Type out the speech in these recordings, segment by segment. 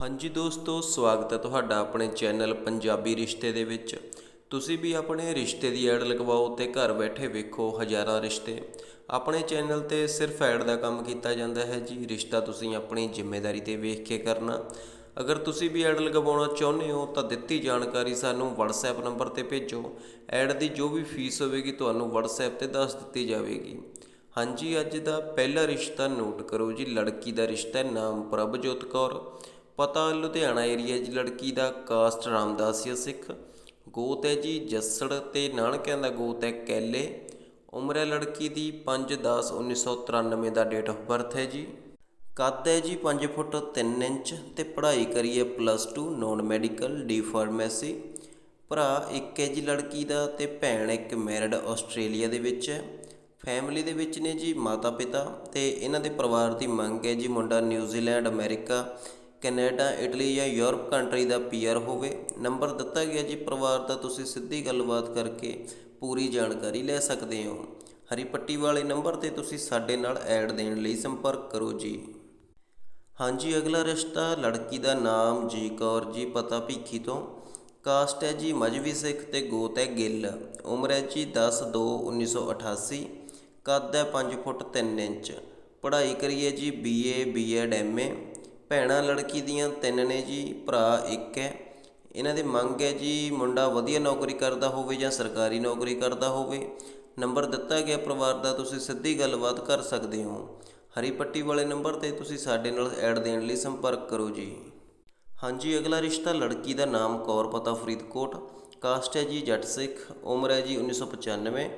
ਹਾਂਜੀ ਦੋਸਤੋ, ਸਵਾਗਤ ਹੈ ਤੁਹਾਡਾ ਆਪਣੇ ਚੈਨਲ ਪੰਜਾਬੀ ਰਿਸ਼ਤੇ ਦੇ ਵਿੱਚ। ਤੁਸੀਂ ਵੀ ਆਪਣੇ ਰਿਸ਼ਤੇ ਦੀ ਐਡ ਲਗਵਾਓ ਤੇ ਘਰ ਬੈਠੇ ਵੇਖੋ ਹਜ਼ਾਰਾਂ ਰਿਸ਼ਤੇ। ਆਪਣੇ ਚੈਨਲ ਤੇ ਸਿਰਫ ਐਡ ਦਾ ਕੰਮ ਕੀਤਾ ਜਾਂਦਾ ਹੈ ਜੀ, ਰਿਸ਼ਤਾ ਤੁਸੀਂ ਆਪਣੀ ਜ਼ਿੰਮੇਵਾਰੀ ਤੇ ਵੇਖ ਕੇ ਕਰਨਾ। ਅਗਰ ਤੁਸੀਂ ਵੀ ਐਡ ਲਗਵਾਉਣਾ ਚਾਹੁੰਦੇ ਹੋ ਤਾਂ ਦਿੱਤੀ ਜਾਣਕਾਰੀ ਸਾਨੂੰ WhatsApp ਨੰਬਰ ਤੇ ਭੇਜੋ। ਐਡ ਦੀ ਜੋ ਵੀ ਫੀਸ ਹੋਵੇਗੀ ਤੁਹਾਨੂੰ WhatsApp ਤੇ ਦੱਸ ਦਿੱਤੀ ਜਾਵੇਗੀ। ਹਾਂਜੀ, ਅੱਜ ਦਾ ਪਹਿਲਾ ਰਿਸ਼ਤਾ ਨੋਟ ਕਰੋ ਜੀ, ਲੜਕੀ ਦਾ ਰਿਸ਼ਤਾ ਨਾਮ ਪ੍ਰਭਜੋਤ ਕੌਰ। ਪਤਾ ਲੁਧਿਆਣਾ ਏਰੀਆ 'ਚ ਲੜਕੀ ਦਾ ਕਾਸਟ ਰਾਮਦਾਸੀਆ ਸਿੱਖ, ਗੋਤ ਹੈ ਜੀ ਜੱਸੜ ਤੇ ਨਾਨਕਿਆਂ ਦਾ ਗੋਤ ਹੈ ਕੈਲੇ। ਉਮਰ ਹੈ ਲੜਕੀ ਦੀ 5/10/1993 ਦਾ ਡੇਟ ਆਫ ਬਰਥ ਹੈ ਜੀ। ਕੱਦ ਹੈ ਜੀ 5 ਫੁੱਟ 3 ਇੰਚ ਤੇ ਪੜ੍ਹਾਈ ਕਰੀ ਹੈ plus 2 non medical D pharmacy ਭਰਾ ਇੱਕ ਹੈ ਜੀ ਲੜਕੀ ਦਾ ਤੇ ਭੈਣ ਇੱਕ ਮੈਰਿਡ ਆਸਟ੍ਰੇਲੀਆ ਦੇ ਵਿੱਚ ਹੈ। ਫੈਮਿਲੀ ਦੇ ਵਿੱਚ ਨੇ ਜੀ ਮਾਤਾ ਪਿਤਾ ਤੇ ਇਹਨਾਂ ਦੇ ਪਰਿਵਾਰ ਦੀ ਮੰਗ ਹੈ ਜੀ ਮੁੰਡਾ ਨਿਊਜ਼ੀਲੈਂਡ, ਅਮਰੀਕਾ। ਕੈਨੇਡਾ, ਇਟਲੀ ਜਾਂ ਯੂਰਪ ਕੰਟਰੀ ਦਾ ਪੀਆਰ ਹੋਵੇ, ਨੰਬਰ ਦਿੱਤਾ ਗਿਆ ਜੀ ਪਰਿਵਾਰ ਦਾ ਤੁਸੀਂ ਸਿੱਧੀ ਗੱਲਬਾਤ ਕਰਕੇ ਪੂਰੀ ਜਾਣਕਾਰੀ ਲੈ ਸਕਦੇ ਹੋ। ਹਰੀ ਪੱਟੀ ਵਾਲੇ ਨੰਬਰ ਤੇ ਤੁਸੀਂ ਸਾਡੇ ਨਾਲ ਐਡ ਦੇਣ ਲਈ ਸੰਪਰਕ ਕਰੋ ਜੀ। ਹਾਂਜੀ, ਅਗਲਾ ਰਿਸ਼ਤਾ ਲੜਕੀ ਦਾ ਨਾਮ ਜੀ ਕੌਰ ਜੀ, ਪਤਾ ਭੀਖੀ ਤੋਂ। ਕਾਸਟ ਹੈ ਜੀ ਮਜਵੀ ਸਿੱਖ ਤੇ ਗੋਤ ਹੈ ਗਿੱਲ। ਉਮਰ ਹੈ ਜੀ 10 2 1988 ਕੱਦ ਹੈ 5 ਫੁੱਟ 3 ਇੰਚ। ਪੜ੍ਹਾਈ ਕਰੀਏ ਜੀ ਬੀਏ ਬੀਐਡ ਐਮਏ ਭੈਣਾਂ ਲੜਕੀ ਦੀਆਂ ਤਿੰਨ ਨੇ ਜੀ, ਭਰਾ ਇੱਕ ਹੈ। ਇਹਨਾਂ ਦੀ ਮੰਗ ਹੈ ਜੀ ਮੁੰਡਾ ਵਧੀਆ ਨੌਕਰੀ ਕਰਦਾ ਹੋਵੇ ਜਾਂ ਸਰਕਾਰੀ ਨੌਕਰੀ ਕਰਦਾ ਹੋਵੇ। ਨੰਬਰ ਦਿੱਤਾ ਗਿਆ ਪਰਿਵਾਰ ਦਾ, ਤੁਸੀਂ ਸਿੱਧੀ ਗੱਲਬਾਤ ਕਰ ਸਕਦੇ ਹੋ। ਹਰੀ ਪੱਟੀ ਵਾਲੇ ਨੰਬਰ ਤੇ ਤੁਸੀਂ ਸਾਡੇ ਨਾਲ ਐਡ ਦੇਣ ਲਈ ਸੰਪਰਕ ਕਰੋ ਜੀ। ਹਾਂਜੀ, ਅਗਲਾ ਰਿਸ਼ਤਾ ਲੜਕੀ ਦਾ ਨਾਮ ਕੌਰ ਪਤਾ ਫਰੀਦਕੋਟ। ਕਾਸਟ ਹੈ ਜੀ ਜੱਟ ਸਿੱਖ, ਉਮਰ ਹੈ ਜੀ 1995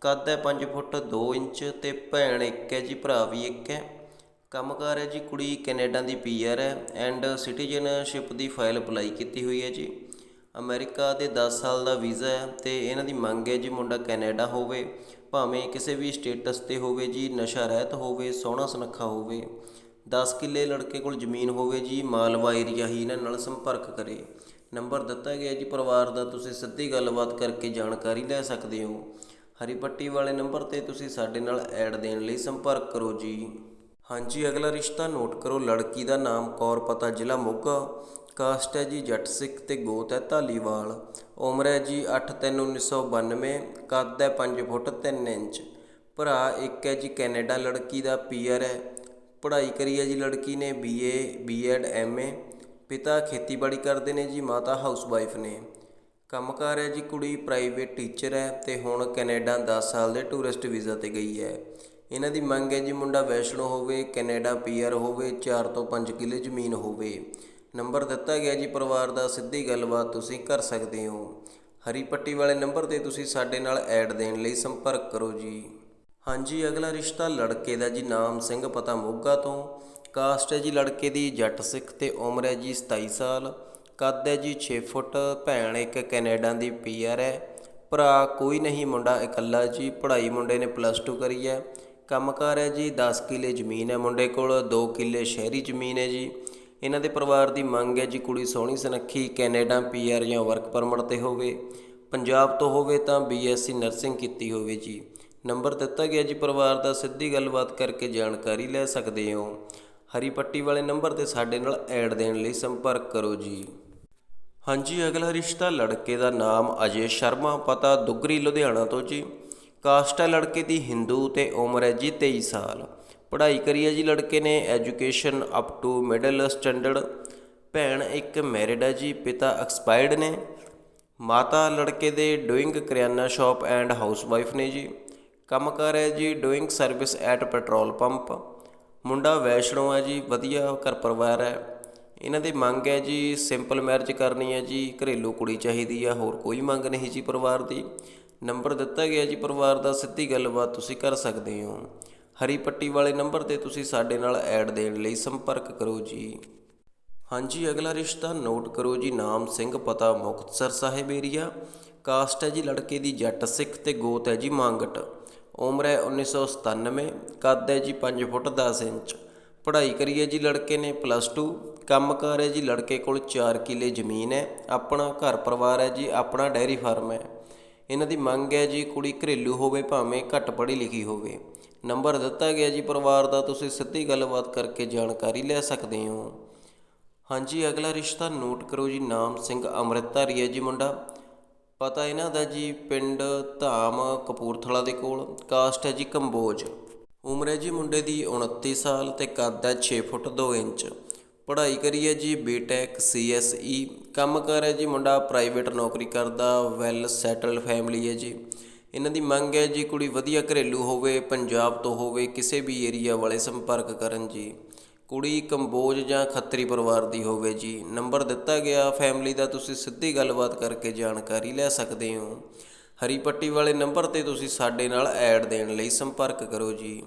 ਕੱਦ ਹੈ 5 ਫੁੱਟ 2 ਇੰਚ ਤੇ ਭੈਣ ਇੱਕ ਹੈ ਜੀ, ਭਰਾ ਵੀ ਇੱਕ ਹੈ। ਕੰਮਕਾਰ ਹੈ ਜੀ, ਕੁੜੀ ਕੈਨੇਡਾ ਦੀ ਪੀਆਰ ਹੈ ਐਂਡ ਸਿਟੀਜ਼ਨਸ਼ਿਪ ਦੀ ਫਾਈਲ ਅਪਲਾਈ ਕੀਤੀ ਹੋਈ ਹੈ ਜੀ। ਅਮਰੀਕਾ ਦੇ 10 ਸਾਲ ਦਾ ਵੀਜ਼ਾ ਹੈ ਤੇ ਇਹਨਾਂ ਦੀ ਮੰਗ ਹੈ ਜੀ ਮੁੰਡਾ ਕੈਨੇਡਾ ਹੋਵੇ, ਭਾਵੇਂ ਕਿਸੇ ਵੀ ਸਟੇਟਸ ਤੇ ਹੋਵੇ ਜੀ, ਨਸ਼ਾ ਰਹਿਤ ਹੋਵੇ, ਸੋਹਣਾ ਸੁਨੱਖਾ ਹੋਵੇ। 10 ਕਿੱਲੇ ਲੜਕੇ ਕੋਲ ਜ਼ਮੀਨ ਹੋਵੇ ਜੀ, ਮਾਲਵਾ ਏਰੀਆ ਹੀ ਇਹਨਾਂ ਨਾਲ ਸੰਪਰਕ ਕਰੇ। ਨੰਬਰ ਦਿੱਤਾ ਗਿਆ ਜੀ ਪਰਿਵਾਰ ਦਾ, ਤੁਸੀਂ ਸਿੱਧੀ ਗੱਲਬਾਤ ਕਰਕੇ ਜਾਣਕਾਰੀ ਲੈ ਸਕਦੇ ਹੋ। ਹਰੀ ਪੱਟੀ ਵਾਲੇ ਨੰਬਰ ਤੇ ਤੁਸੀਂ ਸਾਡੇ ਨਾਲ ਐਡ ਦੇਣ ਲਈ ਸੰਪਰਕ ਕਰੋ ਜੀ। ਹਾਂਜੀ, ਅਗਲਾ ਰਿਸ਼ਤਾ ਨੋਟ ਕਰੋ। ਲੜਕੀ ਦਾ ਨਾਮ ਕੌਰ, ਪਤਾ ਜ਼ਿਲ੍ਹਾ ਮੋਗਾ। ਕਾਸਟ ਹੈ ਜੀ ਜੱਟ ਸਿੱਖ ਤੇ ਗੋਤ ਹੈ ਧਾਲੀਵਾਲ। ਉਮਰ ਹੈ ਜੀ 8/3/1992 ਕੱਦ ਹੈ 5 ਫੁੱਟ 3 ਇੰਚ। ਭਰਾ ਇੱਕ ਹੈ ਜੀ ਕੈਨੇਡਾ ਲੜਕੀ ਦਾ ਪੀਆਰ ਹੈ। ਪੜ੍ਹਾਈ ਕਰੀ ਹੈ ਜੀ ਲੜਕੀ ਨੇ, ਬੀਏ, ਬੀਐਡ, ਐਮਏ। ਪਿਤਾ ਖੇਤੀਬਾੜੀ ਕਰਦੇ ਨੇ ਜੀ, ਮਾਤਾ ਹਾਊਸਵਾਈਫ ਨੇ। ਕੰਮਕਾਰ ਹੈ ਜੀ ਕੁੜੀ ਪ੍ਰਾਈਵੇਟ ਟੀਚਰ ਹੈ ਤੇ ਹੁਣ ਕੈਨੇਡਾ 10 ਸਾਲ ਦੇ ਟੂਰਿਸਟ ਵੀਜ਼ਾ ਤੇ ਗਈ ਹੈ। ਇਹਨਾਂ ਦੀ ਮੰਗ ਹੈ ਜੀ ਮੁੰਡਾ ਵੈਸ਼ਨੋ ਹੋਵੇ, ਕੈਨੇਡਾ ਪੀਆਰ ਹੋਵੇ 4 ਤੋਂ 5 ਕਿੱਲੇ ਜ਼ਮੀਨ ਹੋਵੇ। ਨੰਬਰ ਦਿੱਤਾ ਗਿਆ ਜੀ ਪਰਿਵਾਰ ਦਾ, ਸਿੱਧੀ ਗੱਲਬਾਤ ਤੁਸੀਂ ਕਰ ਸਕਦੇ ਹੋ। ਹਰੀ ਪੱਟੀ ਵਾਲੇ ਨੰਬਰ ਤੇ ਤੁਸੀਂ ਸਾਡੇ ਨਾਲ ਐਡ ਦੇਣ ਲਈ ਸੰਪਰਕ ਕਰੋ ਜੀ। ਹਾਂਜੀ, ਅਗਲਾ ਰਿਸ਼ਤਾ ਲੜਕੇ ਦਾ ਜੀ, ਨਾਮ ਸਿੰਘ ਪਤਾ ਮੋਗਾ ਤੋਂ। ਕਾਸਟ ਹੈ ਜੀ ਲੜਕੇ ਦੀ ਜੱਟ ਸਿੱਖ ਤੇ ਉਮਰ ਹੈ ਜੀ 27 ਸਾਲ। ਕੱਦ ਹੈ ਜੀ 6 ਫੁੱਟ, ਭੈਣ ਇੱਕ ਕੈਨੇਡਾ ਦੀ ਪੀਆਰ ਹੈ। ਭਰਾ ਕੋਈ ਨਹੀਂ, ਮੁੰਡਾ ਇਕੱਲਾ ਜੀ, ਪੜ੍ਹਾਈ ਮੁੰਡੇ ਨੇ ਪਲੱਸ 2 ਕਰੀ ਹੈ। ਕੰਮਕਾਰ ਹੈ ਜੀ 10 ਕਿੱਲੇ ਜ਼ਮੀਨ ਹੈ ਮੁੰਡੇ ਕੋਲ 2 ਕਿੱਲੇ ਸ਼ਹਿਰੀ ਜ਼ਮੀਨ ਹੈ ਜੀ। ਇਹਨਾਂ ਦੇ ਪਰਿਵਾਰ ਦੀ ਮੰਗ ਹੈ ਜੀ, ਕੁੜੀ ਸੋਹਣੀ ਸੁਨੱਖੀ, ਕੈਨੇਡਾ ਪੀਆਰ ਜਾਂ ਵਰਕ ਪਰਮਿਟ ਤੇ ਹੋਵੇ। ਪੰਜਾਬ ਤੋਂ ਹੋਵੇ ਤਾਂ ਬੀਐਸਸੀ ਨਰਸਿੰਗ ਕੀਤੀ ਹੋਵੇ ਜੀ। ਨੰਬਰ ਦਿੱਤਾ ਗਿਆ ਜੀ ਪਰਿਵਾਰ ਦਾ, ਸਿੱਧੀ ਗੱਲਬਾਤ ਕਰਕੇ ਜਾਣਕਾਰੀ ਲੈ ਸਕਦੇ ਹੋ। ਹਰੀ ਪੱਟੀ ਵਾਲੇ ਨੰਬਰ ਤੇ ਸਾਡੇ ਨਾਲ ਐਡ ਦੇਣ ਲਈ ਸੰਪਰਕ ਕਰੋ ਜੀ। ਹਾਂਜੀ, ਅਗਲਾ ਰਿਸ਼ਤਾ ਲੜਕੇ ਦਾ ਨਾਮ ਅਜੇ ਸ਼ਰਮਾ, ਪਤਾ ਦੁੱਗਰੀ ਲੁਧਿਆਣਾ ਤੋਂ ਜੀ। ਕਾਸਟ ਹੈ ਲੜਕੇ ਦੀ ਹਿੰਦੂ ਤੇ ਉਮਰ ਹੈ ਜੀ 23 ਸਾਲ। ਪੜ੍ਹਾਈ ਕਰੀ ਹੈ ਜੀ ਲੜਕੇ ਨੇ, education up to middle standard. ਭੈਣ ਇੱਕ ਮੈਰਿਡ ਹੈ ਜੀ, ਪਿਤਾ ਐਕਸਪਾਇਰਡ ਨੇ। ਮਾਤਾ ਲੜਕੇ ਦੇ doing kiryana shop and housewife ਨੇ ਜੀ। ਕੰਮ ਕੰਮਕਾਰ ਹੈ ਜੀ doing service at petrol pump. ਮੁੰਡਾ ਵੈਸ਼ਨੋ ਹੈ ਜੀ, ਵਧੀਆ ਘਰ ਪਰਿਵਾਰ ਹੈ। ਇਹਨਾਂ ਦੀ ਮੰਗ ਹੈ ਜੀ, ਸਿੰਪਲ ਮੈਰਿਜ ਕਰਨੀ ਹੈ ਜੀ, ਘਰੇਲੂ ਕੁੜੀ ਚਾਹੀਦੀ ਆ ਹੋਰ ਕੋਈ ਮੰਗ ਨਹੀਂ ਜੀ ਪਰਿਵਾਰ ਦੀ। ਨੰਬਰ ਦਿੱਤਾ ਗਿਆ ਜੀ ਪਰਿਵਾਰ ਦਾ, ਸਿੱਧੀ ਗੱਲਬਾਤ ਤੁਸੀਂ ਕਰ ਸਕਦੇ ਹੋ। ਹਰੀ ਪੱਟੀ ਵਾਲੇ ਨੰਬਰ ਤੇ ਤੁਸੀਂ ਸਾਡੇ ਨਾਲ ਐਡ ਦੇਣ ਲਈ ਸੰਪਰਕ ਕਰੋ ਜੀ। ਹਾਂਜੀ, ਅਗਲਾ ਰਿਸ਼ਤਾ ਨੋਟ ਕਰੋ ਜੀ। ਨਾਮ ਸਿੰਘ, ਪਤਾ ਮੁਕਤਸਰ ਸਾਹਿਬ ਏਰੀਆ ਕਾਸਟ ਹੈ ਜੀ ਲੜਕੇ ਦੀ ਜੱਟ ਸਿੱਖ ਤੇ ਗੋਤ ਹੈ ਜੀ ਮੰਗਟ। ਉਮਰ ਹੈ 1997 ਕੱਦ ਹੈ ਜੀ 5 ਫੁੱਟ 10 ਇੰਚ। ਪੜ੍ਹਾਈ ਕਰੀ ਹੈ ਜੀ ਲੜਕੇ ਨੇ ਪਲੱਸ 2 ਕੰਮਕਾਰ ਹੈ ਜੀ ਲੜਕੇ ਕੋਲ 4 ਕਿੱਲੇ ਜ਼ਮੀਨ ਹੈ। ਆਪਣਾ ਘਰ ਪਰਿਵਾਰ ਹੈ ਜੀ, ਆਪਣਾ ਡੈਰੀ ਫਾਰਮ ਹੈ। ਇਹਨਾਂ ਦੀ ਮੰਗ ਹੈ ਜੀ ਕੁੜੀ ਘਰੇਲੂ ਹੋਵੇ, ਭਾਵੇਂ ਘੱਟ ਪੜ੍ਹੀ ਲਿਖੀ ਹੋਵੇ। ਨੰਬਰ ਦਿੱਤਾ ਗਿਆ ਜੀ ਪਰਿਵਾਰ ਦਾ, ਤੁਸੀਂ ਸਿੱਧੀ ਗੱਲਬਾਤ ਕਰਕੇ ਜਾਣਕਾਰੀ ਲੈ ਸਕਦੇ ਹੋ। ਹਾਂਜੀ, ਅਗਲਾ ਰਿਸ਼ਤਾ ਨੋਟ ਕਰੋ ਜੀ, ਨਾਮ ਸਿੰਘ ਅੰਮ੍ਰਿਤਧਾਰੀ ਹੈ ਜੀ ਮੁੰਡਾ। ਪਤਾ ਇਹਨਾਂ ਦਾ ਜੀ ਪਿੰਡ ਧਾਮ ਕਪੂਰਥਲਾ ਦੇ ਕੋਲ, ਕਾਸਟ ਹੈ ਜੀ ਕੰਬੋਜ। ਉਮਰ ਹੈ ਜੀ ਮੁੰਡੇ ਦੀ 29 ਸਾਲ ਤੇ ਕੱਦ ਹੈ 6 ਫੁੱਟ 2 ਇੰਚ। ਪੜ੍ਹਾਈ ਕਰੀ ਹੈ ਜੀ ਬੀਟੈਕ ਸੀਐਸਈ ਕੰਮ ਕਰ ਹੈ ਜੀ, ਮੁੰਡਾ ਪ੍ਰਾਈਵੇਟ ਨੌਕਰੀ ਕਰਦਾ ਵੈਲ ਸੈਟਲਡ ਫੈਮਿਲੀ ਹੈ ਜੀ। ਇਹਨਾਂ ਦੀ ਮੰਗ ਹੈ ਜੀ, ਕੁੜੀ ਵਧੀਆ ਘਰੇਲੂ ਹੋਵੇ, ਪੰਜਾਬ ਤੋਂ ਹੋਵੇ, ਕਿਸੇ ਵੀ ਏਰੀਆ ਵਾਲੇ ਸੰਪਰਕ ਕਰਨ ਜੀ। ਕੁੜੀ ਕੰਬੋਜ ਜਾਂ ਖੱਤਰੀ ਪਰਿਵਾਰ ਦੀ ਹੋਵੇ ਜੀ। ਨੰਬਰ ਦਿੱਤਾ ਗਿਆ ਫੈਮਿਲੀ ਦਾ ਤੁਸੀਂ ਸਿੱਧੀ ਗੱਲਬਾਤ ਕਰਕੇ ਜਾਣਕਾਰੀ ਲੈ ਸਕਦੇ ਹੋ। ਹਰੀ ਪੱਟੀ ਵਾਲੇ ਨੰਬਰ ਤੇ ਤੁਸੀਂ ਸਾਡੇ ਨਾਲ ਐਡ ਦੇਣ ਲਈ ਸੰਪਰਕ ਕਰੋ ਜੀ।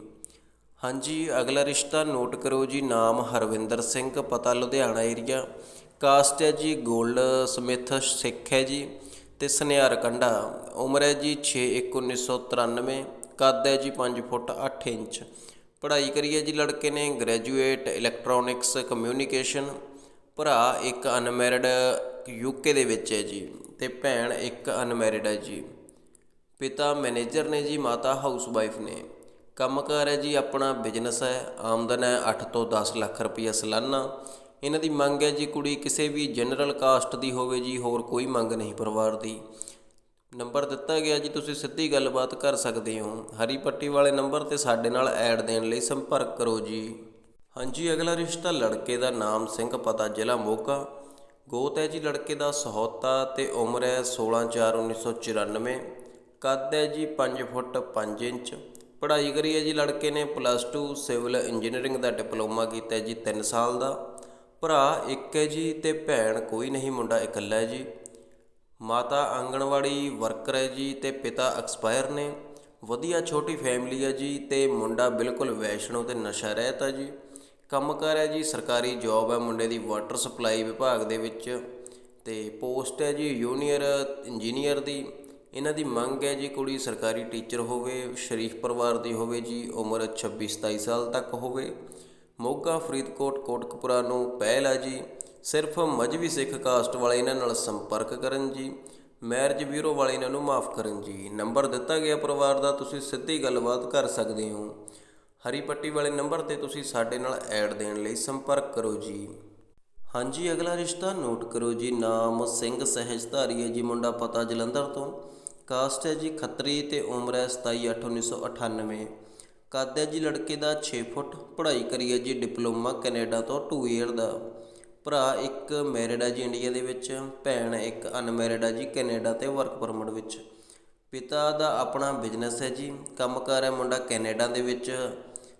ਹਾਂਜੀ, ਅਗਲਾ ਰਿਸ਼ਤਾ ਨੋਟ ਕਰੋ ਜੀ, ਨਾਮ ਹਰਵਿੰਦਰ ਸਿੰਘ, ਪਤਾ ਲੁਧਿਆਣਾ ਏਰੀਆ ਕਾਸਟ ਹੈ ਜੀ, ਗੋਲਡ ਸਮਿਥ ਸਿੱਖ ਹੈ ਜੀ ਤੇ ਸੁਨਿਆਰ ਕੰਡਾ ਉਮਰ ਹੈ ਜੀ 6 1993 ਕੱਦ ਹੈ ਜੀ 5 ਫੁੱਟ 8 ਇੰਚ। ਪੜ੍ਹਾਈ ਕਰੀ ਹੈ ਜੀ ਲੜਕੇ ਨੇ ਗ੍ਰੈਜੂਏਟ ਇਲੈਕਟ੍ਰੋਨਿਕਸ ਕਮਿਊਨੀਕੇਸ਼ਨ ਭਰਾ ਇੱਕ ਅਨਮੈਰਿਡ ਯੂਕੇ ਦੇ ਵਿੱਚ ਹੈ ਜੀ ਤੇ ਭੈਣ ਇੱਕ ਅਨਮੈਰਿਡ ਹੈ ਜੀ। ਪਿਤਾ ਮੈਨੇਜਰ ਨੇ ਜੀ, ਮਾਤਾ ਹਾਊਸਵਾਈਫ ਨੇ। ਕੰਮਕਾਰ ਹੈ ਜੀ, ਆਪਣਾ ਬਿਜ਼ਨਸ ਹੈ, ਆਮਦਨ ਹੈ 8 ਤੋਂ 10 ਲੱਖ ਰੁਪਈਆ ਸਾਲਾਨਾ। ਇਹਨਾਂ ਦੀ ਮੰਗ ਹੈ ਜੀ, ਕੁੜੀ ਕਿਸੇ ਵੀ ਜਨਰਲ ਕਾਸਟ ਦੀ ਹੋਵੇ ਜੀ, ਹੋਰ ਕੋਈ ਮੰਗ ਨਹੀਂ ਪਰਿਵਾਰ ਦੀ। ਨੰਬਰ ਦਿੱਤਾ ਗਿਆ ਜੀ, ਤੁਸੀਂ ਸਿੱਧੀ ਗੱਲਬਾਤ ਕਰ ਸਕਦੇ ਹੋ। ਹਰੀ ਪੱਟੀ ਵਾਲੇ ਨੰਬਰ ਤੇ ਸਾਡੇ ਨਾਲ ਐਡ ਦੇਣ ਲਈ ਸੰਪਰਕ ਕਰੋ ਜੀ। ਹਾਂਜੀ, ਅਗਲਾ ਰਿਸ਼ਤਾ ਲੜਕੇ ਦਾ ਨਾਮ ਸਿੰਘ, ਪਤਾ ਜ਼ਿਲ੍ਹਾ ਮੋਗਾ। ਗੋਤ ਹੈ ਜੀ, ਲੜਕੇ ਦਾ ਸਹੌਤਾ ਤੇ ਉਮਰ ਹੈ 16/4/1994 ਕੱਦ ਹੈ ਜੀ 5 ਫੁੱਟ 5 ਇੰਚ। ਪੜ੍ਹਾਈ ਕਰੀ ਹੈ ਜੀ ਲੜਕੇ ਨੇ ਪਲੱਸ 2 ਸਿਵਲ ਇੰਜੀਨੀਅਰਿੰਗ ਦਾ ਡਿਪਲੋਮਾ ਕੀਤਾ ਜੀ 3 ਸਾਲ ਦਾ। ਭਰਾ ਇੱਕ ਹੈ ਜੀ ਤੇ ਭੈਣ ਕੋਈ ਨਹੀਂ, ਮੁੰਡਾ ਇਕੱਲਾ ਹੈ ਜੀ। ਮਾਤਾ ਆਂਗਣਵਾੜੀ ਵਰਕਰ ਹੈ ਜੀ ਤੇ ਪਿਤਾ ਐਕਸਪਾਇਰ ਨੇ। ਵਧੀਆ ਛੋਟੀ ਫੈਮਿਲੀ ਹੈ ਜੀ ਤੇ ਮੁੰਡਾ ਬਿਲਕੁਲ ਵੈਸ਼ਨੋ ਤੇ ਨਸ਼ਾ ਰਹਿਤ ਹੈ ਜੀ। ਕੰਮ ਕੰਮਕਾਰ ਹੈ ਜੀ, ਸਰਕਾਰੀ ਜੌਬ ਹੈ ਮੁੰਡੇ ਦੀ ਵਾਟਰ ਸਪਲਾਈ ਵਿਭਾਗ ਦੇ ਵਿੱਚ ਤੇ ਪੋਸਟ ਹੈ ਜੀ ਜੂਨੀਅਰ ਇੰਜੀਨੀਅਰ ਦੀ। ਇਹਨਾਂ ਦੀ ਮੰਗ ਹੈ ਜੀ ਕੁੜੀ ਸਰਕਾਰੀ ਟੀਚਰ ਹੋਵੇ, ਸ਼ਰੀਫ ਪਰਿਵਾਰ ਦੀ ਹੋਵੇ ਜੀ, ਉਮਰ 26 27 ਸਾਲ ਤੱਕ ਹੋਵੇ। ਮੋਗਾ ਫਰੀਦਕੋਟ ਕੋਟਕਪੁਰਾ ਨੂੰ ਪਹਿਲ ਆ ਜੀ। ਸਿਰਫ ਮਜਬੀ ਸਿੱਖ ਕਾਸਟ ਵਾਲੇ ਇਹਨਾਂ ਨਾਲ ਸੰਪਰਕ ਕਰਨ ਜੀ। ਮੈਰਿਜ ਬਿਊਰੋ ਵਾਲੇ ਇਹਨਾਂ ਨੂੰ ਮਾਫ ਕਰਨ ਜੀ। ਨੰਬਰ ਦਿੱਤਾ ਗਿਆ ਪਰਿਵਾਰ ਦਾ, ਤੁਸੀਂ ਸਿੱਧੀ ਗੱਲਬਾਤ ਕਰ ਸਕਦੇ ਹੋ। ਹਰੀ ਪੱਟੀ ਵਾਲੇ ਨੰਬਰ ਤੇ ਤੁਸੀਂ ਸਾਡੇ ਨਾਲ ਐਡ ਦੇਣ ਲਈ ਸੰਪਰਕ ਕਰੋ ਜੀ। ਹਾਂਜੀ, ਅਗਲਾ ਰਿਸ਼ਤਾ ਨੋਟ ਕਰੋ ਜੀ। ਨਾਮ ਸਿੰਘ ਸਹਿਜਧਾਰੀ ਹੈ ਜੀ ਮੁੰਡਾ ਪਤਾ ਜਲੰਧਰ ਤੋਂ। ਕਾਸਟ ਹੈ ਜੀ ਖੱਤਰੀ ਤੇ ਉਮਰ ਹੈ 27/8/1998 ਕੱਦ ਹੈ ਜੀ ਲੜਕੇ ਦਾ 6 ਫੁੱਟ, ਪੜ੍ਹਾਈ ਕਰੀ ਹੈ ਜੀ ਡਿਪਲੋਮਾ ਕੈਨੇਡਾ ਤੋਂ 2 ਇਅਰ ਦਾ। ਭਰਾ ਇੱਕ ਮੈਰਿਡ ਹੈ ਜੀ ਇੰਡੀਆ ਦੇ ਵਿੱਚ, ਭੈਣ ਇੱਕ ਅਨਮੈਰਿਡ ਹੈ ਜੀ ਕੈਨੇਡਾ ਤੇ ਵਰਕ ਪਰਮਿਟ ਵਿੱਚ। ਪਿਤਾ ਦਾ ਆਪਣਾ ਬਿਜ਼ਨਸ ਹੈ ਜੀ, ਕੰਮਕਾਰ ਹੈ ਮੁੰਡਾ ਕੈਨੇਡਾ ਦੇ ਵਿੱਚ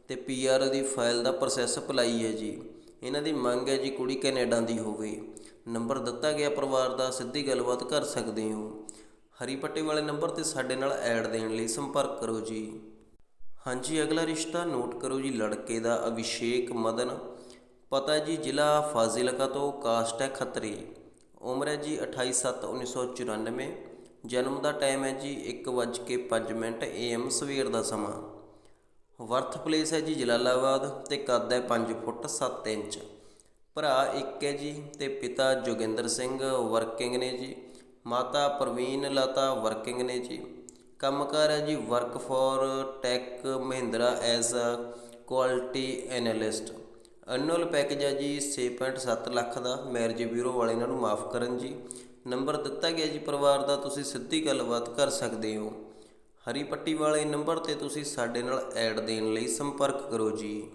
ਤੇ ਪੀਆਰ ਦੀ ਫਾਈਲ ਦਾ ਪ੍ਰੋਸੈਸ ਅਪਲਾਈ ਹੈ ਜੀ। ਇਹਨਾਂ ਦੀ ਮੰਗ ਹੈ ਜੀ ਕੁੜੀ ਕੈਨੇਡਾ ਦੀ ਹੋਵੇ। ਨੰਬਰ ਦਿੱਤਾ ਗਿਆ ਪਰਿਵਾਰ ਦਾ, ਸਿੱਧੀ ਗੱਲਬਾਤ ਕਰ ਸਕਦੇ ਹੋ। ਹਰੀ ਪੱਟੀ ਵਾਲੇ ਨੰਬਰ ਤੇ ਸਾਡੇ ਨਾਲ ਐਡ ਦੇਣ ਲਈ ਸੰਪਰਕ ਕਰੋ ਜੀ। ਹਾਂਜੀ, ਅਗਲਾ ਰਿਸ਼ਤਾ ਨੋਟ ਕਰੋ ਜੀ, ਲੜਕੇ ਦਾ ਅਭਿਸ਼ੇਕ ਮਦਨ। ਪਤਾ ਜੀ, ਜ਼ਿਲ੍ਹਾ ਫਾਜ਼ਿਲਕਾ ਤੋਂ ਕਾਸਟ ਹੈ ਖੱਤਰੀ। ਉਮਰ ਹੈ ਜੀ 28/7/1994 ਜਨਮ ਦਾ ਟਾਈਮ ਹੈ ਜੀ 1:05 ਮਿੰਟ ਏਐਮ ਸਵੇਰ ਦਾ ਸਮਾਂ। ਵਰਥ ਪਲੇਸ ਹੈ ਜੀ ਜਲਾਲਾਬਾਦ ਤੇ ਕੱਦ ਹੈ 5 ਫੁੱਟ 7 ਇੰਚ। ਭਰਾ ਇੱਕ ਹੈ ਜੀ ਤੇ ਪਿਤਾ ਜੋਗਿੰਦਰ ਸਿੰਘ ਵਰਕਿੰਗ ਨੇ ਜੀ। ਮਾਤਾ ਪ੍ਰਵੀਨ ਲਤਾ ਵਰਕਿੰਗ ਨੇ ਜੀ। ਕੰਮ ਕੰਮਕਾਰ ਹੈ ਜੀ work for tech Mahindra as a quality analyst. Annual package ਹੈ ਜੀ 6.7 ਲੱਖ ਦਾ। ਮੈਰਿਜ ਬਿਊਰੋ ਵਾਲੇ ਇਹਨਾਂ ਨੂੰ ਮਾਫ ਕਰਨ ਜੀ। ਨੰਬਰ ਦਿੱਤਾ ਗਿਆ ਜੀ ਪਰਿਵਾਰ ਦਾ, ਤੁਸੀਂ ਸਿੱਧੀ ਗੱਲਬਾਤ ਕਰ ਸਕਦੇ ਹੋ। ਹਰੀ ਪੱਟੀ ਵਾਲੇ ਨੰਬਰ ਤੇ ਤੁਸੀਂ ਸਾਡੇ ਨਾਲ ਐਡ ਦੇਣ ਲਈ ਸੰਪਰਕ ਕਰੋ ਜੀ।